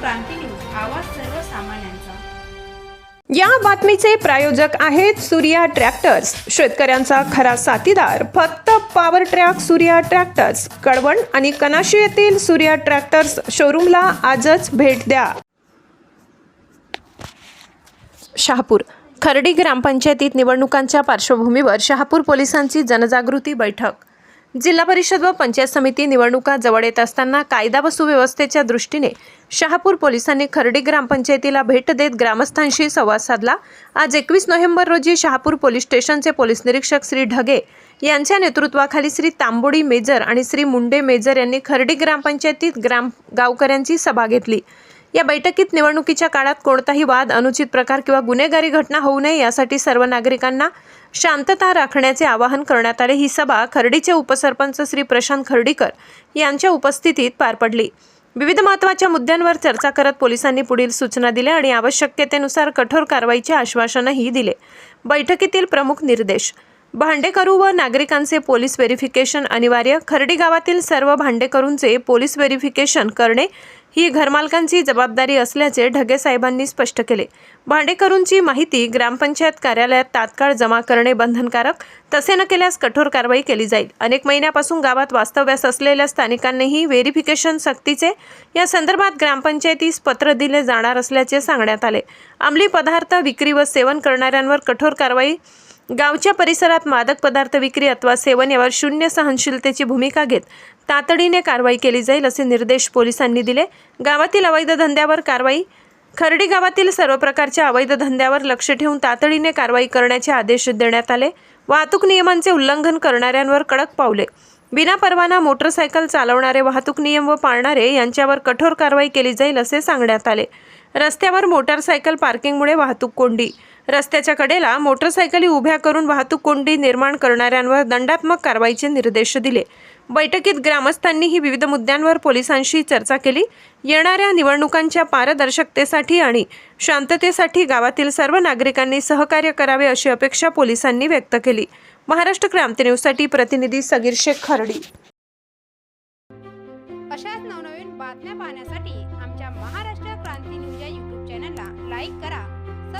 क्रांती news आवाज सर्वसामान्यांचा या बातमीचे प्रायोजक आहेत सूर्या ट्रॅक्टर्स. शेतकऱ्यांचा खरा साथीदार. फक्त power track Surya tractors Kalwan आणि कनाशी येथील सूर्या ट्रॅक्टर्स शोरूमला आजच भेट द्या. शहापूर. खर्डी ग्रामपंचायतीत निवडणुकांच्या पार्श्वभूमीवर शहापूर पोलिसांची जनजागृती बैठक. जिल्हा परिषद व पंचायत समिती निवडणुका जवळ येत असताना कायदा व सुव्यवस्थेच्या दृष्टीने शहापूर पोलिसांनी खर्डी ग्रामपंचायतीला भेट देत ग्रामस्थांशी संवाद साधला. आज एकवीस नोव्हेंबर रोजी शहापूर पोलीस स्टेशनचे पोलीस निरीक्षक श्री ढगे यांच्या नेतृत्वाखाली श्री तांबोडी मेजर आणि श्री मुंडे मेजर यांनी खर्डी ग्रामपंचायतीत ग्राम गावकऱ्यांची सभा घेतली. या बैठकीत निवडणुकीच्या काळात कोणताही वाद अनुचित प्रकार किंवा गुन्हेगारी घटना होऊ नये यासाठी सर्व नागरिकांना शांतता राखण्याचे आवाहन करण्यात आले. ही सभा खर्डीचे उपसरपंच श्री प्रशांत खर्डीकर यांच्या उपस्थितीत पार पडली. विविध महत्त्वाच्या मुद्द्यांवर चर्चा करत पोलिसांनी पुढील सूचना दिल्या आणि आवश्यकतेनुसार कठोर कारवाईचे आश्वासनही दिले. बैठकीतील प्रमुख निर्देश भांडेकरू व नागरिकांचे पोलीस व्हेरिफिकेशन अनिवार्य. खर्डी गावातील सर्व भांडेकरूंचे पोलीस व्हेरिफिकेशन करणे ही घरमालकांची जबाबदारी असल्याचे ढगे साहेबांनी स्पष्ट केले. भांडेकरूंची माहिती ग्रामपंचायत कार्यालयात तात्काळ जमा करणे बंधनकारक तसे न केल्यास कठोर कारवाई केली जाईल. अनेक महिन्यापासून गावात वास्तव्यास असलेल्या स्थानिकांनीही व्हेरिफिकेशन सक्तीचे या संदर्भात ग्रामपंचायतीस पत्र दिले जाणार असल्याचे सांगण्यात आले. अंमली पदार्थ विक्री व सेवन करणाऱ्यांवर कठोर कारवाई गावच्या परिसरात मादक पदार्थ विक्री अथवा सेवन यावर शून्य सहनशीलतेची भूमिका घेत तातडीने कारवाई केली जाईल असे निर्देश पोलिसांनी दिले. गावातील अवैध धंद्यावर कारवाई. खर्डी गावातील सर्व प्रकारच्या अवैध धंद्यावर लक्ष ठेवून तातडीने कारवाई करण्याचे आदेश देण्यात आले. वाहतूक नियमांचे उल्लंघन करणाऱ्यांवर कडक पावले. बिना परवाना मोटरसायकल चालवणारे वाहतूक नियम व पाळणारे यांच्यावर कठोर कारवाई केली जाईल असे सांगण्यात आले. रस्त्यावर मोटारसायकल पार्किंगमुळे वाहतूक कोंडी. रस्त्याच्या कडेला मोटरसायकली उभ्या करून वाहतूक कोंडी निर्माण करणाऱ्यांवर दंडात्मक कारवाईचे निर्देश दिले. बैठकीत ग्रामस्थांनीही विविध मुद्द्यांवर पोलिसांशी चर्चा केली. येणाऱ्या निवडणुकांच्या पारदर्शकतेसाठी आणि शांततेसाठी गावातील सर्व नागरिकांनी सहकार्य करावे अशी अपेक्षा पोलिसांनी व्यक्त केली. महाराष्ट्र क्रांती न्यूजसाठी प्रतिनिधी सगीर शेख खर्डी. अशाच नवनवीन बातम्या पाहण्यासाठी आमच्या महाराष्ट्र क्रांती न्यूज या यूट्यूब चॅनलला लाईक करा.